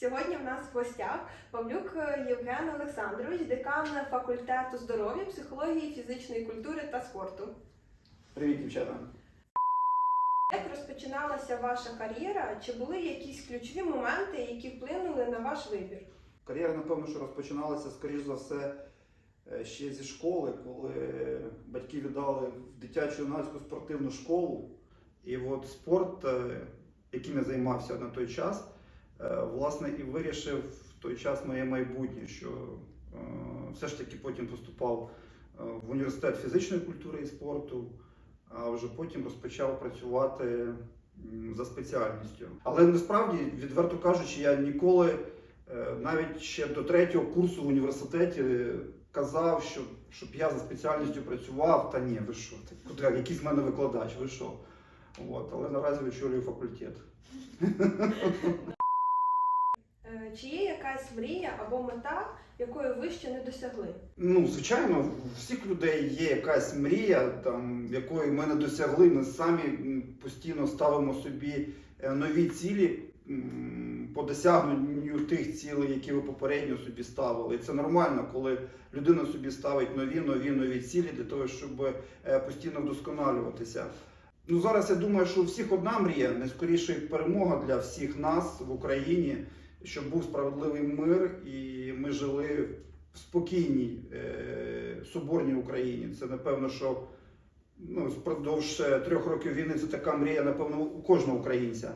Сьогодні в нас в гостях Павлюк Євген Олександрович, декан факультету здоров'я, психології, фізичної культури та спорту. Привіт, дівчата! Як розпочиналася ваша кар'єра? Чи були якісь ключові моменти, які вплинули на ваш вибір? Кар'єра, напевно, що розпочиналася, скоріш за все, е, ще зі школи, коли батьки віддали в дитячу юнацьку спортивну школу. І от спорт, е, яким я займався на той час, е, власне, і вирішив в той час моє майбутнє, що е, все ж таки потім поступав е, в університет фізичної культури і спорту, а вже потім розпочав працювати за спеціальністю. Але насправді, відверто кажучи, я ніколи е, навіть ще до третього курсу в університеті казав, що щоб я за спеціальністю працював, та ні, ви що, куди, якийсь в мене викладач, ви що? От, але наразі очолюю факультет. Чи є якась мрія або мета, якої ви ще не досягли? Ну, звичайно, у всіх людей є якась мрія, там, якої ми не досягли. Ми самі постійно ставимо собі е, нові цілі по досягненню тих цілей, які ви попередньо собі ставили. І це нормально, коли людина собі ставить нові, нові, нові цілі для того, щоб е, постійно вдосконалюватися. Ну, зараз я думаю, що у всіх одна мрія, найскоріше перемога для всіх нас в Україні, щоб був справедливий мир і ми жили в спокійній е, соборній Україні. Це напевно, що ну, впродовж е, трьох років війни це така мрія, напевно, у кожного українця.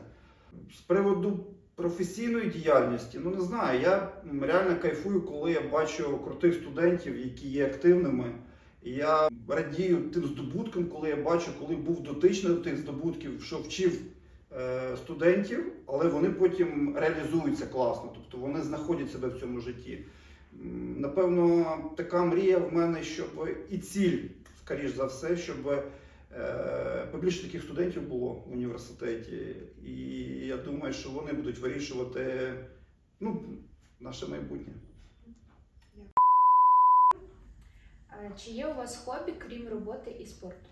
З приводу професійної діяльності, ну не знаю, я реально кайфую, коли я бачу крутих студентів, які є активними. Я радію тим здобуткам, коли я бачу, коли був дотичний до тих здобутків, що вчив студентів, але вони потім реалізуються класно, тобто вони знаходять себе в цьому житті. Напевно, така мрія в мене, щоб і ціль, скоріш за все, щоб е, побільше таких студентів було в університеті. І я думаю, що вони будуть вирішувати ну, наше майбутнє. Чи є у вас хобі, крім роботи і спорту?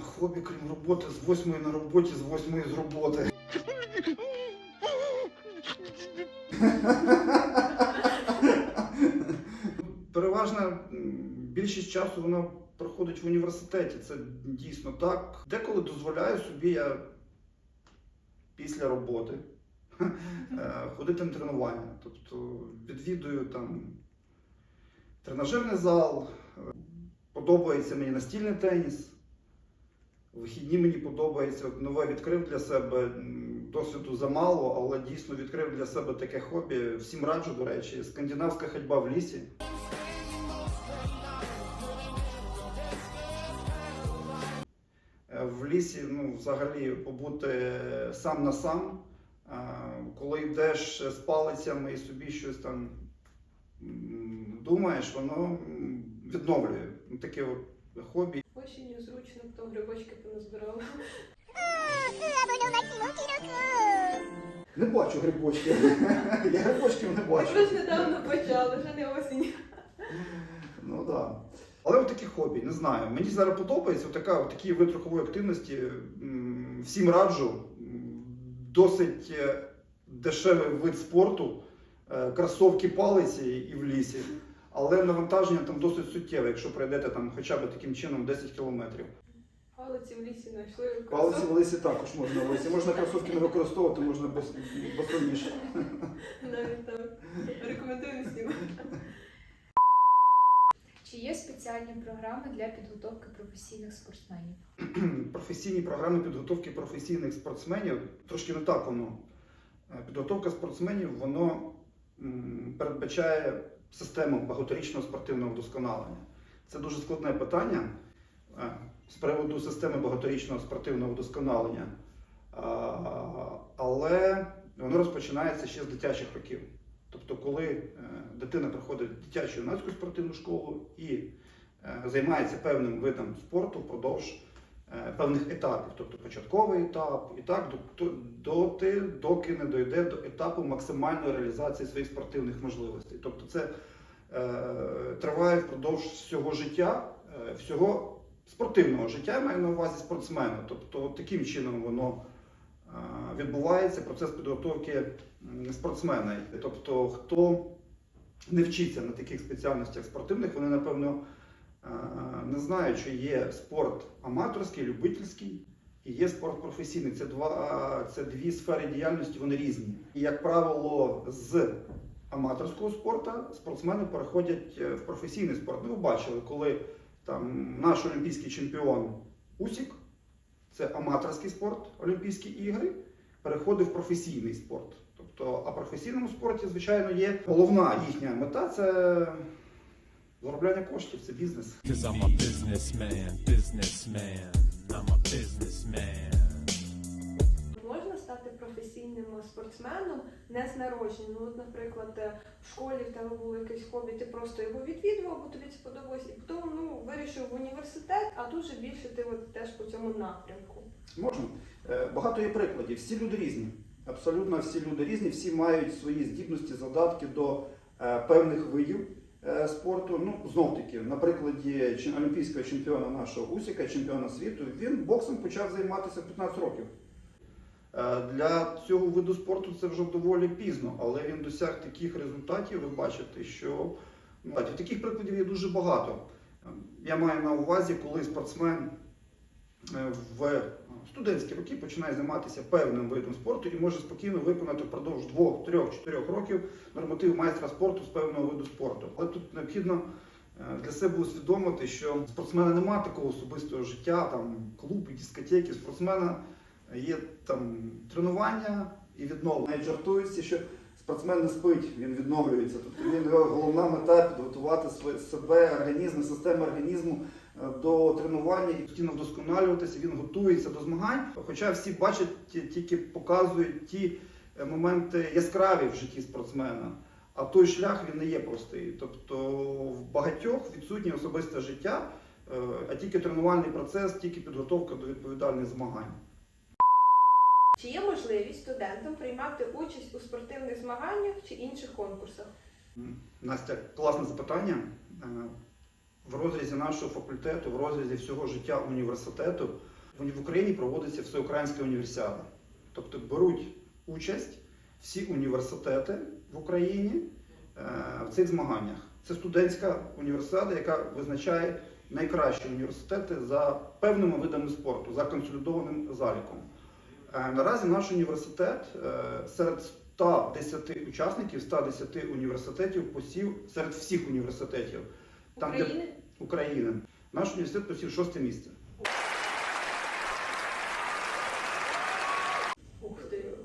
Хобі, крім роботи, з восьмої на роботі, з восьмої з роботи. Переважна більшість часу вона проходить в університеті. Це дійсно так. Деколи дозволяю собі я після роботи е, ходити на тренування. Тобто відвідую там тренажерний зал, подобається мені настільний теніс. Вихідні мені подобається. Нове відкрив для себе досвіду замало, але дійсно відкрив для себе таке хобі. Всім раджу, до речі, скандинавська ходьба в лісі. Е, В лісі, ну, взагалі, побути сам на сам. Е, Коли йдеш з палицями і собі щось там думаєш, воно відновлює. Таке от хобі. Очень незручно, хто грибочки поназбирав. Не бачу грибочків. Я грибочків не бачу. Ви ж недавно почали, вже не осінь. Ну так. Да. Але от такі хобі, не знаю. Мені зараз подобається така, такі вид рухової активності. Всім раджу. Досить е, дешевий вид спорту, е, кросовки палиці і в лісі. Але навантаження там досить суттєве, якщо пройдете там хоча б таким чином 10 кілометрів. Палиці в лісі знайшли. Палиці в лісі також можна в лісі. Можна кросовки не використовувати, можна без. Навіть там рекомендую всім. Чи є спеціальні програми для підготовки професійних спортсменів? професійні програми підготовки професійних спортсменів трошки не так воно. Е, Підготовка спортсменів воно передбачає систему багаторічного спортивного вдосконалення. Це дуже складне питання е, з приводу системи багаторічного спортивного вдосконалення. Але воно розпочинається ще з дитячих років. Тобто, коли е, дитина приходить в дитячу юнацьку спортивну школу і е, займається певним видом спорту впродовж е, певних етапів, тобто початковий етап, і так до- до- доти, доки не дойде до етапу максимальної реалізації своїх спортивних можливостей. Тобто це е, триває впродовж всього життя, е, всього спортивного життя, я маю на увазі спортсмена. Тобто таким чином воно е, відбувається процес підготовки спортсмена. Тобто, хто не вчиться на таких спеціальностях спортивних, вони напевно е, не знають, що є спорт аматорський, любительський і є спорт професійний. Це два це дві сфери діяльності, вони різні. І як правило, з аматорського спорту спортсмени переходять е, в професійний спорт. Ну, ви бачили, коли там наш олімпійський чемпіон Усік, це аматорський спорт, Олімпійські ігри, переходив в професійний спорт. Тобто, а професійному спорті, звичайно, є головна їхня мета це заробляння коштів, це бізнес. I'm a businessman, businessman, I'm a businessman. Можна стати професійним спортсменом не з народження. Ну, от, наприклад, е, в школі в тебе було якесь хобі, ти просто його відвідував, бо тобі це подобалось, і потім ну, вирішив в університет, а тут же більше ти от теж по цьому напрямку. Можна. Е, Багато є прикладів. Всі люди різні. Абсолютно всі люди різні, всі мають свої здібності, задатки до е, певних видів спорту. Ну, знов таки, на прикладі олімпійського чемпіона нашого Усіка, чемпіона світу, він боксом почав займатися 15 років. Е, Для цього виду спорту це вже доволі пізно, але він досяг таких результатів. Ви бачите, що ну, таких прикладів є дуже багато. Е, Я маю на увазі, коли спортсмен е, в студентські роки починає займатися певним видом спорту і може спокійно виконати впродовж 2, 3, 4 років норматив майстра спорту з певного виду спорту. Але тут необхідно е, для себе усвідомити, що спортсмена немає такого особистого життя, там клуби, дискотеки. Спортсмена є там тренування і відновлення. Навіть жартується, що спортсмен не спить, він відновлюється. Тобто він його головна мета підготувати себе, організм, систему організму до тренування і постійно вдосконалюватися, він готується до змагань. Хоча всі бачать тільки показують ті е, моменти яскраві в житті спортсмена. А той шлях він не є простий. Тобто в багатьох відсутнє особисте життя, е, а тільки тренувальний процес, тільки підготовка до відповідальних змагань. Чи є можливість студентам приймати участь у спортивних змаганнях чи інших конкурсах? Настя, класне запитання. В розрізі нашого факультету, в розрізі всього життя університету, в Україні проводиться всеукраїнська універсіада. Тобто беруть участь всі університети в Україні е, в цих змаганнях. Це студентська універсіада, яка визначає найкращі університети за певними видами спорту, за консолідованим заліком. Е, Наразі наш університет е, серед 110 учасників, 110 університетів посів серед всіх університетів Там, де- України? Наш університет посів шосте місце.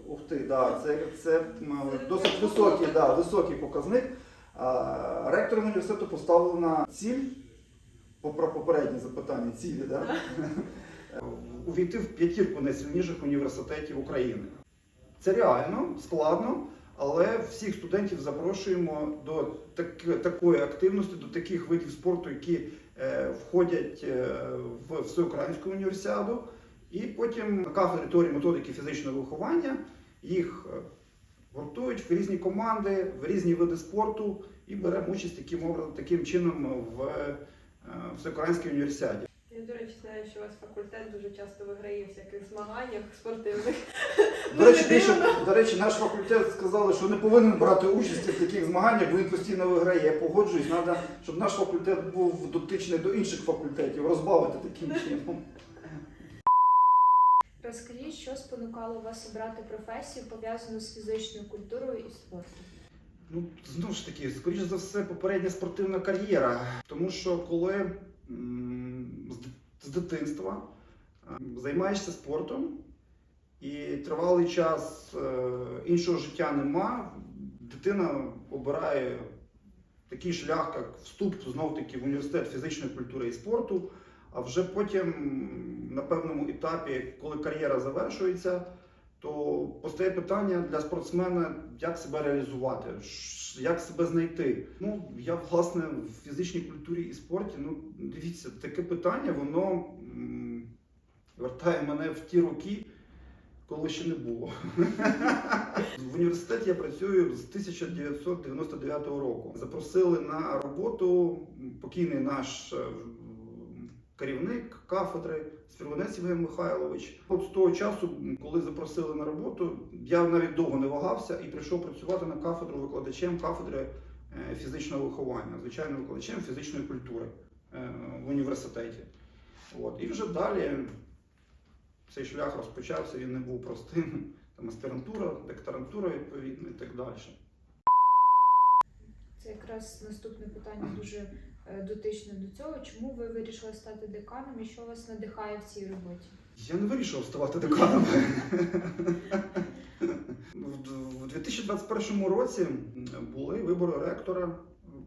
Ух ти. Да, це, це досить високий, да, високий показник. Ректором університету поставлена ціль, попри попереднє запитання, цілі, да? увійти в п'ятірку найсильніших університетів України. Це реально, складно, але всіх студентів запрошуємо до так, такої активності, до таких видів спорту, які е, входять е, в всеукраїнську універсіаду. І потім на кафедрі теорії методики фізичного виховання їх е, гуртують в різні команди, в різні види спорту і беремо участь таким таким чином в е, всеукраїнській універсіаді. До речі, знаю, що у вас факультет дуже часто виграє в всяких змаганнях спортивних. До речі, більше, до речі, наш факультет сказали, що не повинен брати участь в таких змаганнях, бо він постійно виграє. Я погоджуюсь, треба, щоб наш факультет був дотичний до інших факультетів, розбавити таким чином. Розкажіть, що спонукало вас обрати професію, пов'язану з фізичною культурою і спортом? Ну, знову ж таки, скоріш за все, попередня спортивна кар'єра. Тому що коли м, з дитинства е, займаєшся спортом і тривалий час е, іншого життя нема, дитина обирає такий шлях, як вступ знов таки в університет фізичної культури і спорту. А вже потім на певному етапі, коли кар'єра завершується, то постає питання для спортсмена, як себе реалізувати, як себе знайти. Ну, я власне в фізичній культурі і спорті. Ну, дивіться, таке питання, воно вертає мене в ті роки, коли ще не було. В університеті я працюю з 1999 року. Запросили на роботу покійний наш е, керівник кафедри Свірлонець Євген Михайлович. От з того часу, коли запросили на роботу, я навіть довго не вагався і прийшов працювати на кафедру викладачем кафедри е, фізичного виховання, звичайно, викладачем фізичної культури е, в університеті. От. І вже далі цей шлях розпочався, він не був простим. Там аспірантура, докторантура відповідно і так далі. Це якраз наступне питання дуже е, дотичне до цього. Чому ви вирішили стати деканом і що вас надихає в цій роботі? Я не вирішив ставати деканом. В 2021 році були вибори ректора.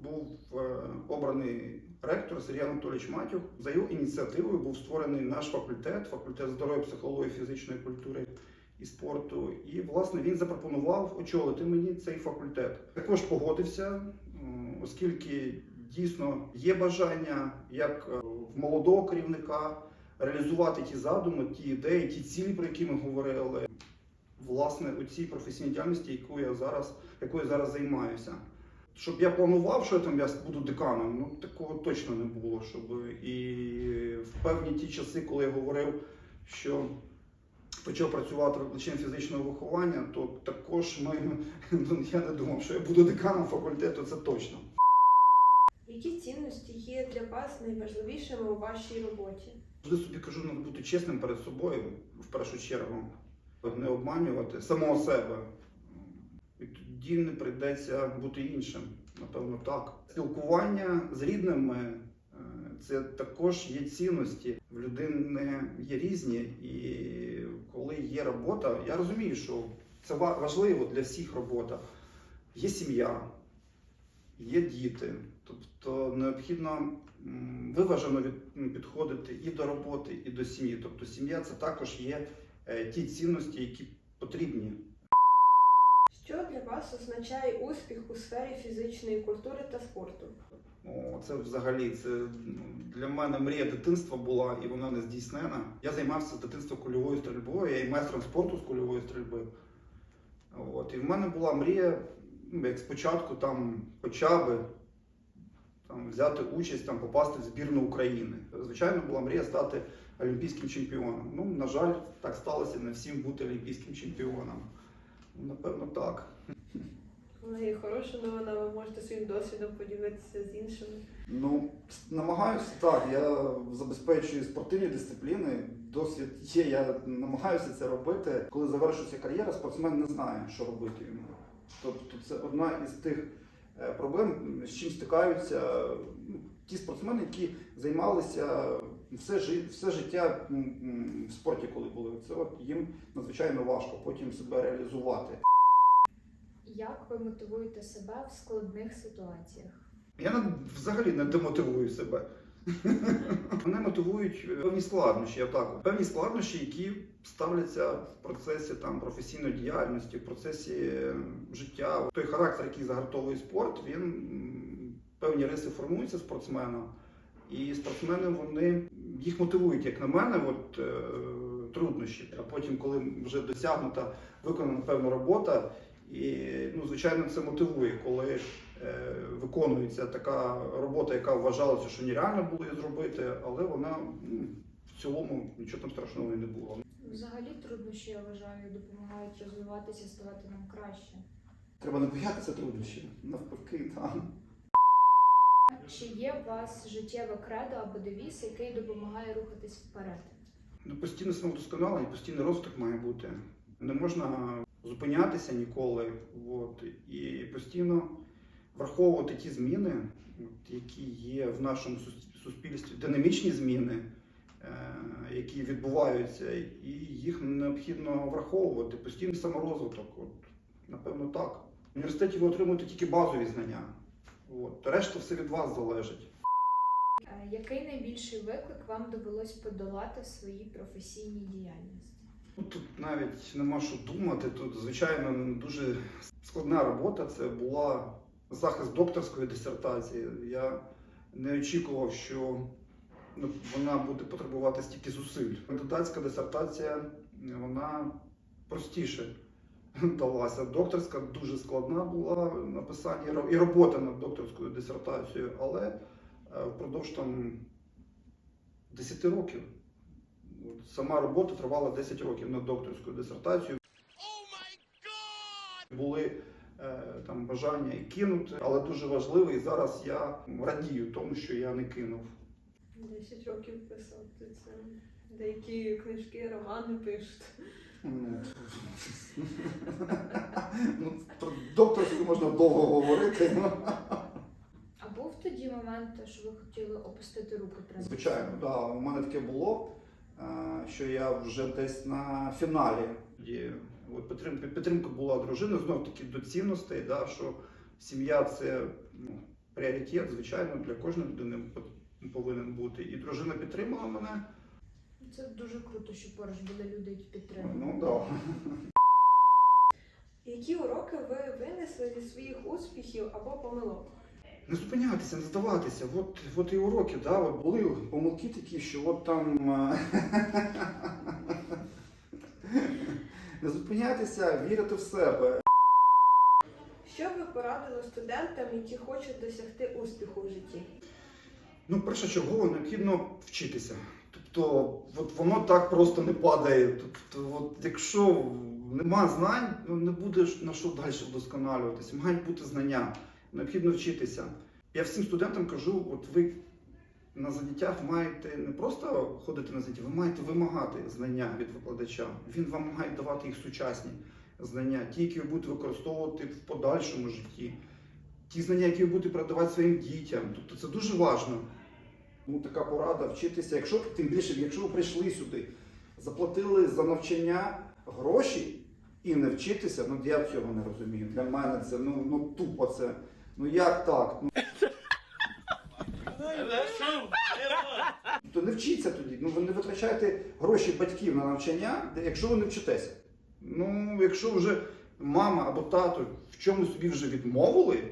Був е, обраний ректор Сергій Анатолійович Матюк. За його ініціативою був створений наш факультет, факультет здоров'я, психології, фізичної культури і спорту. І власне він запропонував очолити мені цей факультет. Також погодився, оскільки дійсно є бажання як е, в молодого керівника реалізувати ті задуми, ті ідеї, ті цілі, про які ми говорили, власне, у цій професійній діяльності, яку я зараз, якою я зараз займаюся. Щоб я планував, що я там я буду деканом, ну такого точно не було. Щоб і в певні ті часи, коли я говорив, що почав працювати викладачем фізичного виховання, то також ми, ну, я не думав, що я буду деканом факультету, це точно. Вас найважливішими у вашій роботі? Завжди собі кажу, треба бути чесним перед собою в першу чергу, не обманювати самого себе. І тоді не прийдеться бути іншим. Напевно, так. Спілкування з рідними е, це також є цінності. В людини є різні, і коли є робота, я розумію, що це важливо для всіх робота. Є сім'я, є діти. Тобто необхідно виважено підходити і до роботи, і до сім'ї. Тобто сім'я це також є е, ті цінності, які потрібні. Що для вас означає успіх у сфері фізичної культури та спорту? О, це взагалі це ну, для мене мрія дитинства була і вона не здійснена. Я займався з дитинства кульовою стрільбою, я і майстром спорту з кульової стрільби. От, і в мене була мрія, ну, як спочатку там хоча би там, взяти участь, там, попасти в збірну України. Звичайно, була мрія стати олімпійським чемпіоном. Ну, на жаль, так сталося не всім бути олімпійським чемпіоном. Ну, Напевно, так. Але є хороша новина, ви можете своїм досвідом поділитися з іншими. Ну, намагаюся так. Я забезпечую спортивні дисципліни. Досвід є, я намагаюся це робити. Коли завершується кар'єра, спортсмен не знає, що робити йому. Тобто це одна із тих проблем, з чим стикаються ну, ті спортсмени, які займалися все, все життя в спорті, коли були. Це от їм надзвичайно важко потім себе реалізувати. Як ви мотивуєте себе в складних ситуаціях? Я взагалі не демотивую себе. Мене мотивують певні складнощі, отак. Певні складнощі, які ставляться в процесі там, професійної діяльності, в процесі е, життя. Той характер, який загартовує спорт, він певні риси формуються спортсмена. І спортсмени вони їх мотивують, як на мене, от, е, труднощі. А потім, коли вже досягнута, виконана певна робота, і ну, звичайно, це мотивує, коли е, виконується така робота, яка вважалася, що нереально було її зробити, але вона м, в цілому нічого там страшного і не було. Взагалі труднощі, я вважаю, допомагають розвиватися, ставати нам краще. Треба не боятися труднощів. Навпаки, там. Чи є у вас життєве кредо або девіз, який допомагає рухатись вперед? Ну, постійне самовдосконалення, постійний розвиток має бути. Не можна зупинятися ніколи. От, і постійно враховувати ті зміни, от, які є в нашому суспільстві, динамічні зміни, е, які відбуваються, і їх необхідно враховувати. Постійний саморозвиток. От, напевно, так. В університеті ви отримуєте тільки базові знання. От, решта все від вас залежить. Е, Який найбільший виклик вам довелось подолати в своїй професійній діяльності? Ну, Тут навіть нема що думати. Тут, звичайно, дуже складна робота. Це була захист докторської дисертації. Я не очікував, що ну, вона буде потребувати стільки зусиль. Кандидатська дисертація вона простіше далася. Докторська дуже складна була написання і робота над докторською дисертацією, але е, впродовж там 10 років. Сама робота тривала 10 років над докторською дисертацією. Були е, там бажання і кинути, але дуже важливо, і зараз я радію тому, що я не кинув. 10 років писав. Ти це деякі книжки, романи пишуть. Ну, про докторську можна довго говорити. А був тоді момент, що ви хотіли опустити руки Звичайно, да, у мене таке було, що я вже десь на фіналі. От підтримка, підтримка була дружини, знов таки до цінностей, да, що сім'я це ну, пріоритет, звичайно, для кожної людини повинен бути. І дружина підтримала мене. Це дуже круто, що поруч були люди, які підтримують. Ну да. Які уроки ви винесли зі своїх успіхів або помилок? Не зупинятися, не здаватися. От, от і уроки, да, от були помилки такі, що от там не зупинятися, вірити в себе. Що ви порадили студентам, які хочуть досягти успіху в житті? Ну, першочергово необхідно вчитися. Тобто, от воно так просто не падає. Тобто, от якщо нема знань, ну не будеш на що далі вдосконалюватися. Мають бути знання. Необхідно вчитися. Я всім студентам кажу: от ви на заняттях маєте не просто ходити на заняття, ви маєте вимагати знання від викладача. Він вам має давати їх сучасні знання, ті, які ви будете використовувати в подальшому житті, ті знання, які ви будете передавати своїм дітям. Тобто це дуже важливо. Ну, така порада вчитися. Якщо тим більше, якщо ви прийшли сюди, заплатили за навчання гроші і не вчитися, ну я цього не розумію. Для мене це ну, ну тупо це. Ну як так? Ну, то не вчіться тоді. Ну ви не витрачаєте гроші батьків на навчання, якщо ви не вчитеся. Ну, якщо вже мама або тато в чомусь собі вже відмовили,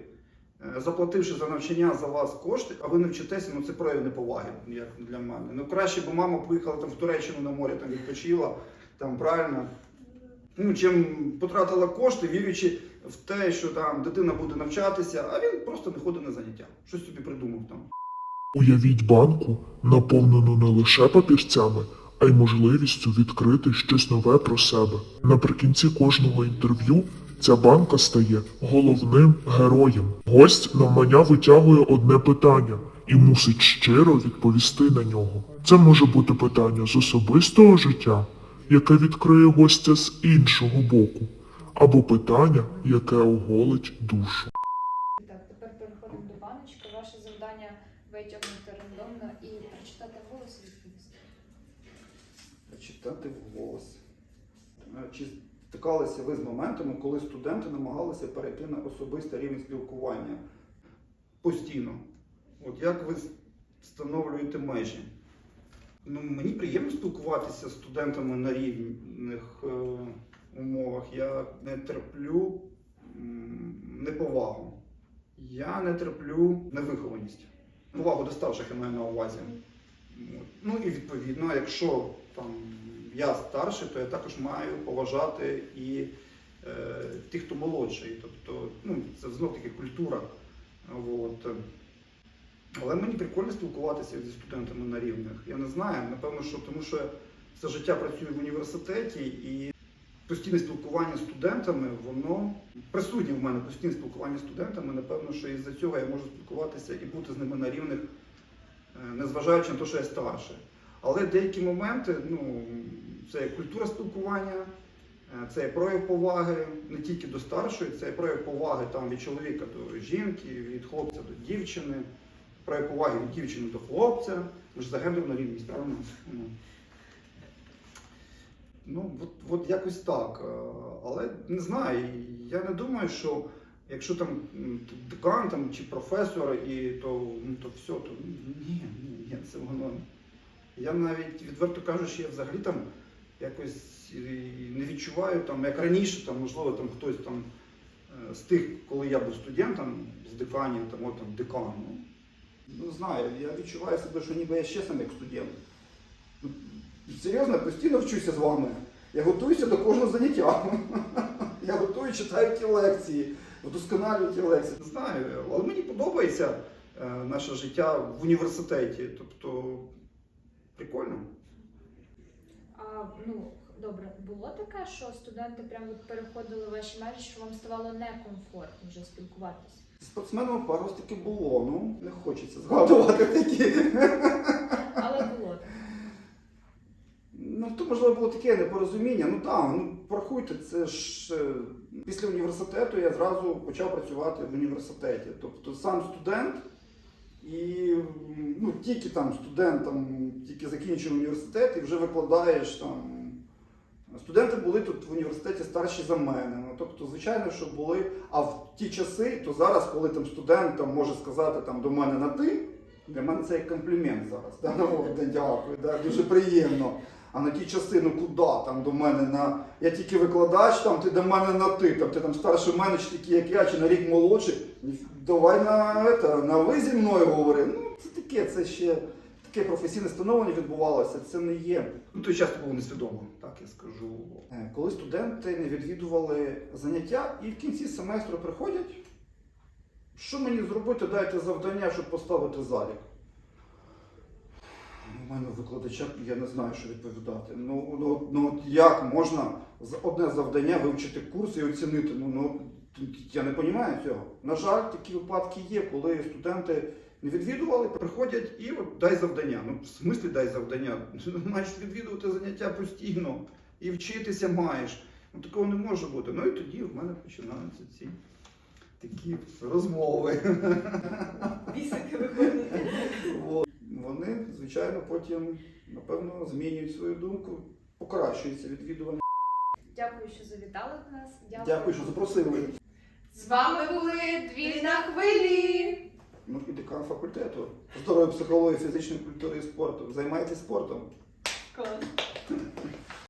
е, заплативши за навчання за вас кошти, а ви не вчитеся, ну це прояв неповаги, як для мене. Ну краще б мама поїхала там в Туреччину на море, там відпочила, там правильно. Ну, чим потратила кошти, вірячи в те, що там дитина буде навчатися, а він просто не ходить на заняття. Щось собі придумав там. Уявіть банку, наповнену не лише папірцями, а й можливістю відкрити щось нове про себе. Наприкінці кожного інтерв'ю ця банка стає головним героєм. Гость навмання витягує одне питання і мусить щиро відповісти на нього. Це може бути питання з особистого життя, яке відкриє гостя з іншого боку, або питання, яке оголить душу. Так, тепер переходимо до баночки. Ваше завдання витягнути рандомно і прочитати голос відповісти. Читати вголос. Е, Чи стикалися ви з моментами, коли студенти намагалися перейти на особистий рівень спілкування? Постійно. От як ви встановлюєте межі? Ну, мені приємно спілкуватися з студентами на рівних е, умовах. Я не терплю неповагу. Я не терплю невихованість. Повагу до старших я маю на увазі. Ну і відповідно, якщо там я старший, то я також маю поважати і е, тих, хто молодший. Тобто, ну, це знов таки культура. От. Але мені прикольно спілкуватися зі студентами на рівних. Я не знаю, напевно, що тому що все життя працюю в університеті і постійне спілкування з студентами, воно присутнє в мене постійне спілкування з студентами. Напевно, що із-за цього я можу спілкуватися і бути з ними на рівних, е, незважаючи на те, що я старший. Але деякі моменти, ну, це є культура спілкування, е, це є прояв поваги не тільки до старшої, це є прояв поваги там, від чоловіка до жінки, від хлопця до дівчини, прояв поваги від дівчини до хлопця. Ми за гендерну рівність, правильно? Ну. От, от якось так. Е, Але не знаю, я не думаю, що якщо там декан там, чи професор, і то, ну, то все, то ні, ні, ні, це воно. Я навіть відверто кажучи, я взагалі там якось не відчуваю, там, як раніше, там, можливо, там хтось там е, з тих, коли я був студентом, з деканів, там, от там декан. Ну, знаю, я відчуваю себе, що ніби я ще сам як студент. Серйозно, я постійно вчуся з вами. Я готуюся до кожного заняття. Я готую, читаю ті лекції, вдосконалюю ті лекції. Не знаю, але мені подобається е, наше життя в університеті. Тобто прикольно. А ну добре, було таке, що студенти прямо от переходили в ваші межі, що вам ставало некомфортно вже спілкуватися? Зі спортсменами пару раз таки було, ну не хочеться згадувати такі. Але було таке. Ну, то можливо було таке непорозуміння. Ну так, ну порахуйте, це ж е, після університету я зразу почав працювати в університеті. Тобто сам студент і ну, тільки там студент, там, тільки закінчив університет і вже викладаєш там. Студенти були тут в університеті старші за мене. Ну, тобто, звичайно, що були. А в ті часи, то зараз, коли там студент там, може сказати там, до мене на ти, для мене це як комплімент зараз. Да? Ну, от, дякую, да? дуже приємно. А на ті часи, ну куди там до мене на. Я тільки викладач, там ти до мене на ти, там ти там старший мене, чи такий, як я, чи на рік молодший. Давай на, это, на ви зі мною говори. Ну, це таке, це ще таке професійне становлення відбувалося, це не є. Ну, той час було несвідомо, так я скажу. Е, Коли студенти не відвідували заняття і в кінці семестру приходять, що мені зробити, дайте завдання, щоб поставити залік. У мене викладача, я не знаю, що відповідати. Ну, ну, ну як можна одне завдання вивчити курс і оцінити? Ну, ну я не розумію цього. На жаль, такі випадки є, коли студенти не відвідували, приходять і от дай завдання. Ну, в смислі дай завдання. Ну, Маєш відвідувати заняття постійно і вчитися маєш. Ну такого не може бути. Ну і тоді в мене починаються ці такі розмови. Бісики виходять. Вони, звичайно, потім, напевно, змінюють свою думку, покращується відвідування. Дякую, що завітали до нас. Дякую, що запросили. З вами були дві на хвилі. Ну і декан факультету здоров'я, психології, фізичної культури і спорту. Займайтесь спортом. Клас.